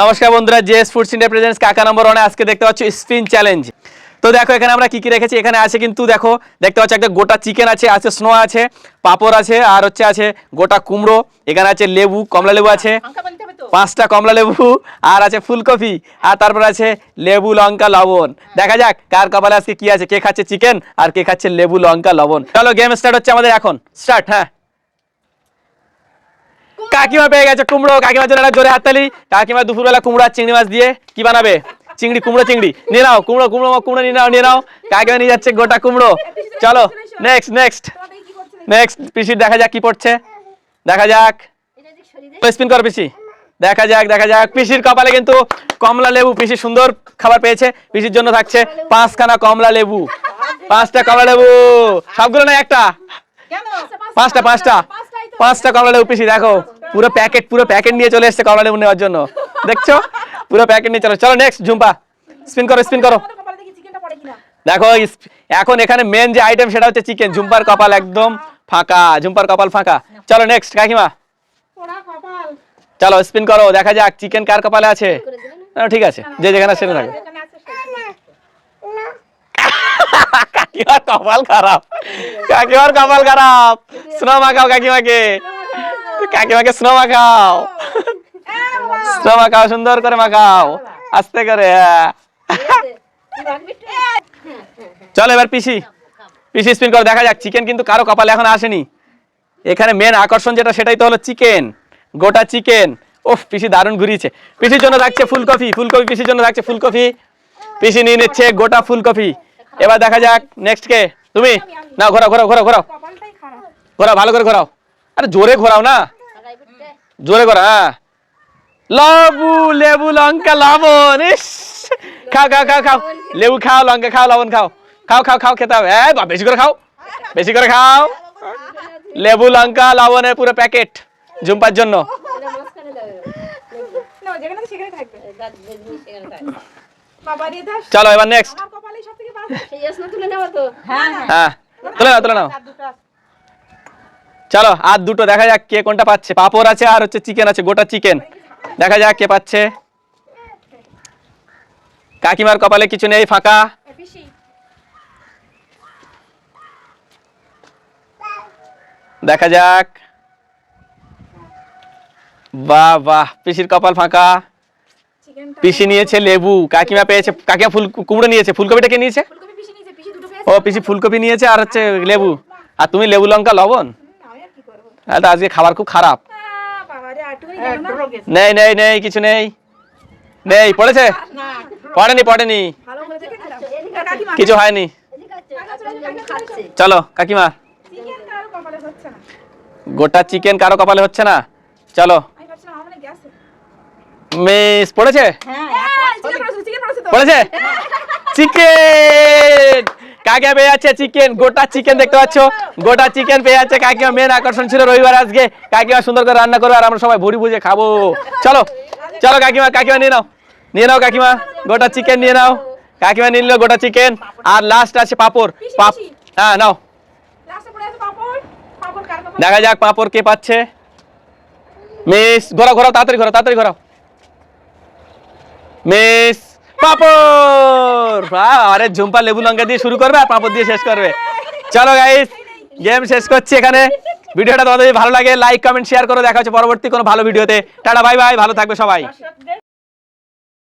নমস্কার বন্ধুরা, JS foods India presence কাকা নম্বর ওয়ানে আজকে দেখতে পাচ্ছ স্পিন চ্যালেঞ্জ তো দেখো, এখানে আমরা কি কি রেখেছি? এখানে আছে কিন্তু দেখো, দেখতে পাচ্ছ একটা গোটা চিকেন আছে আছে স্নো আছে, পাপড় আছে, আর হচ্ছে আছে গোটা কুমড়ো, এখানে আছে লেবু, কমলা লেবু আছে, পাঁচটা কমলা লেবু, আর আছে ফুলকপি, আর তারপর আছে লেবু, লঙ্কা, লবণ। দেখা যাক কার কপালে আজকে কি আছে, কে খাচ্ছে চিকেন আর কে খাচ্ছে লেবু, লঙ্কা, লবণ। চলো গেম স্টার্ট হচ্ছে আমাদের এখন। স্টার্ট হ্যাঁ। কাকিমা পেয়ে গেছে কুমড়ো কাকিমার জন্য একটা জোরে হাততালি। কাকিমা দুপুরবেলা কুমড়ো আর চিংড়ি মাছ দিয়ে কি বানাবে? চিংড়ি কুমড়ো চিংড়ি। নিয়ে নাও কুমড়ো কুমড়ো কুমড়ো নিয়ে নাও নিয়ে নাও। কাকিমা নিয়ে যাচ্ছে গোটা কুমড়ো। চলো নেক্সট নেক্সট নেক্সট পিসির দেখা যাক কি পড়ছে। দেখা যাক। স্পিন কর পিসি। দেখা যাক দেখা যাক। পিসির কপালে কিন্তু কমলা লেবু পিসি সুন্দর খাবার পেয়েছে। পিসির জন্য থাকছে পাঁচখানা কমলা লেবু। পাঁচটা কমলা লেবু। সবগুলো না একটা? পাঁচটা পাঁচটা। পাঁচটা কমলা লেবু পিসি দেখো। পুরো প্যাকেট পুরো প্যাকেট নিয়ে চলে এসেছে কমলা লেবু নেওয়ার জন্য। দেখছ? পুরো প্যাকেট নিয়ে চলো চলো নেক্সট ঝুম্পা। স্পিন করো স্পিন করো। দেখো এখন এখানে মেন যে আইটেম সেটা হচ্ছে চিকেন ঝুম্পার কপাল একদম ফাঁকা, ঝুম্পার কপাল ফাঁকা। চলো নেক্সট কাকিমা। চলো স্পিন করো, দেখা যাক চিকেন কার কপালে আছে। ঠিক আছে, যে যেখানে সেখানে থাকে কাকিমার কপাল খারাপ। কাকিমার কপাল খারাপ। স্নো মাখাও কাকিমাকে। কাকিমাকে স্নো মাখাও? স্নো মাখাও, সুন্দর করে মাখাও। আস্তে করে হ্যাঁ। চলো এবার পিসি। পিসি স্পিন করে, দেখা যাক চিকেন কিন্তু কারও কপালে এখন আসেনি। এখানে মেন আকর্ষণ যেটা, সেটাই তো হলো চিকেন গোটা চিকেন ওফ পিসি দারুণ ঘুরিয়েছে। পিসির জন্য রাখছে ফুলকপি ফুলকপি পিসির জন্য রাখছে ফুলকপি। পিসি নিয়ে নিচ্ছে গোটা ফুলকপি। এবার দেখা যাক নেক্সট কে? তুমি? না ঘোরাও ঘোরাও ঘোরাও ঘোরাও। ঘোরাও, ভালো করে ঘোরাও। আরে জোরে ঘোরাও না। জোরে ঘোরা হ্যাঁ। লেবু লেবু লঙ্কা লবণ ইস। খাও খাও খাও খাও। লেবু খাও লঙ্কা খাও লবণ খাও। খাও খাও খাও খেতে হবে। হ্যাঁ বেশি করে খাও। বেশি করে খাও। লেবু লঙ্কা লবণের পুরো প্যাকেট ঝুম্পার জন্য। চলো এবার নেক্সট হ্যাঁ তুলে নাও তুলে নাও। চলো আর দুটো দেখা যাক কে কোনটা পাচ্ছে। পাপড় আছে আর হচ্ছে চিকেন আছে গোটা চিকেন দেখা যাক কে পাচ্ছে। কাকিমার কপালে কিছু নেই ফাঁকা। দেখা যাক। বাহ বাহ পিসির কপাল ফাঁকা। পিসি নিয়েছে লেবু। কাকিমা পেয়েছে কাকিমা ফুল কুমড়ো নিয়েছে ফুলকপিটা কে নিয়েছে? ও পিসি ফুলকপি নিয়েছে আর হচ্ছে লেবু। আর তুমি লেবু লঙ্কা লবণ? আজকে খাবার খুব খারাপ। নেই নেই নেই কিছু নেই। নেই পড়েছে? পড়েনি পড়েনি। কিছু হয়নি। চলো কাকিমা। গোটা চিকেন কারও কপালে হচ্ছে না। চলো। মিস পড়েছে। পড়েছে? চিকেন! কাকে পেয়ে যাচ্ছে চিকেন গোটা চিকেন দেখতে পাচ্ছ। গোটা চিকেন পেয়ে যাচ্ছে কাকিমা। মেন আকর্ষণ ছিল রবিবার আজকে। কাকিমা সুন্দর করে রান্না করবে আর আমরা সবাই ভুড়ি বুঝে খাব। চলো চলো কাকিমা কাকিমা নিয়ে নাও। নিয়ে নাও কাকিমা গোটা চিকেন নিয়ে নাও। কাকিমা নিয়ে নিলো গোটা চিকেন আর লাস্ট আছে পাপড়। পাপ হ্যাঁ নাও। দেখা যাক পাপড় কে পাচ্ছে। মিস ঘোরাও ঘোরাও তাড়াতাড়ি ঘোরাও তাড়াতাড়ি ঘোরাও। মিস পাপড়! আরে ঝুম্পা লেবু লঙ্কা দিয়ে শুরু করবে আর পাপড় দিয়ে শেষ করবে। চলো গাইস গেম শেষ করছি এখানে। ভিডিওটা তোমাদের ভালো লাগে লাইক কমেন্ট শেয়ার করো। দেখা হচ্ছে পরবর্তী কোনো ভালো ভিডিওতে। টাটা বাই বাই ভালো থাকবে সবাই।